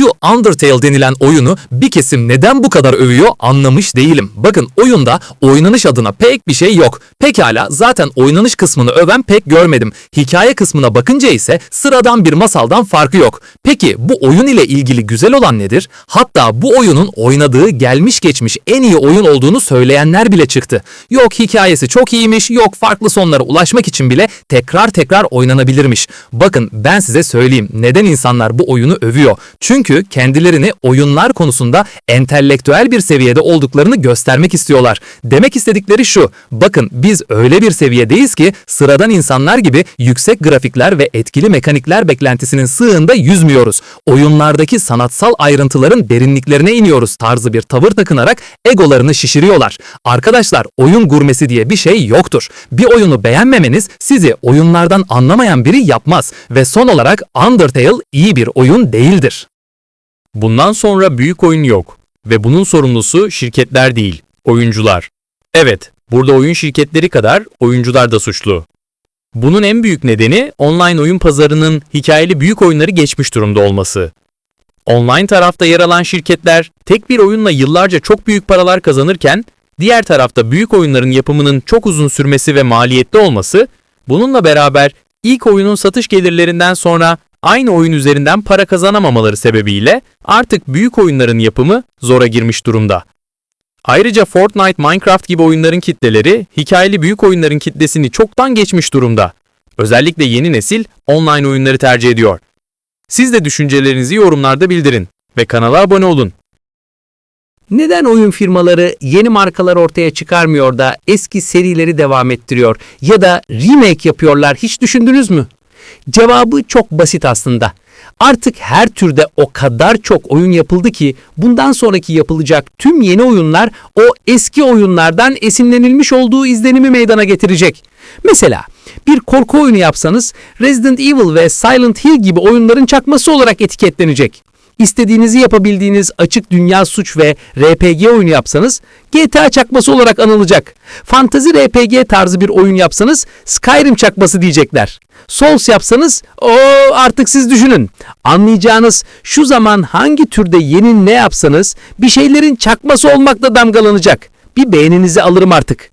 Şu Undertale denilen oyunu bir kesim neden bu kadar övüyor anlamış değilim. Bakın oyunda oynanış adına pek bir şey yok. Pekala zaten oynanış kısmını öven pek görmedim. Hikaye kısmına bakınca ise sıradan bir masaldan farkı yok. Peki bu oyun ile ilgili güzel olan nedir? Hatta bu oyunun oynadığı gelmiş geçmiş en iyi oyun olduğunu söyleyenler bile çıktı. Yok hikayesi çok iyiymiş, yok farklı sonlara ulaşmak için bile tekrar tekrar oynanabilirmiş. Bakın ben size söyleyeyim neden insanlar bu oyunu övüyor. Çünkü kendilerini oyunlar konusunda entelektüel bir seviyede olduklarını göstermek istiyorlar. Demek istedikleri şu, bakın biz öyle bir seviyedeyiz ki sıradan insanlar gibi yüksek grafikler ve etkili mekanikler beklentisinin sığında yüzmüyoruz. Oyunlardaki sanatsal ayrıntıların derinliklerine iniyoruz tarzı bir tavır takınarak egolarını şişiriyorlar. Arkadaşlar oyun gurmesi diye bir şey yoktur. Bir oyunu beğenmemeniz sizi oyunlardan anlamayan biri yapmaz ve son olarak Undertale iyi bir oyun değildir. Bundan sonra büyük oyun yok ve bunun sorumlusu şirketler değil, oyuncular. Evet, burada oyun şirketleri kadar oyuncular da suçlu. Bunun en büyük nedeni online oyun pazarının hikayeli büyük oyunları geçmiş durumda olması. Online tarafta yer alan şirketler tek bir oyunla yıllarca çok büyük paralar kazanırken, diğer tarafta büyük oyunların yapımının çok uzun sürmesi ve maliyetli olması, bununla beraber ilk oyunun satış gelirlerinden sonra aynı oyun üzerinden para kazanamamaları sebebiyle artık büyük oyunların yapımı zora girmiş durumda. Ayrıca Fortnite, Minecraft gibi oyunların kitleleri hikayeli büyük oyunların kitlesini çoktan geçmiş durumda. Özellikle yeni nesil online oyunları tercih ediyor. Siz de düşüncelerinizi yorumlarda bildirin ve kanala abone olun. Neden oyun firmaları yeni markalar ortaya çıkarmıyor da eski serileri devam ettiriyor ya da remake yapıyorlar hiç düşündünüz mü? Cevabı çok basit aslında. Artık her türde o kadar çok oyun yapıldı ki bundan sonraki yapılacak tüm yeni oyunlar o eski oyunlardan esinlenilmiş olduğu izlenimi meydana getirecek. Mesela bir korku oyunu yapsanız Resident Evil ve Silent Hill gibi oyunların çakması olarak etiketlenecek. İstediğinizi yapabildiğiniz açık dünya suç ve RPG oyunu yapsanız GTA çakması olarak anılacak. Fantazi RPG tarzı bir oyun yapsanız Skyrim çakması diyecekler. Souls yapsanız o artık siz düşünün. Anlayacağınız şu zaman hangi türde yeni ne yapsanız bir şeylerin çakması olmakla damgalanacak. Bir beğeninizi alırım artık.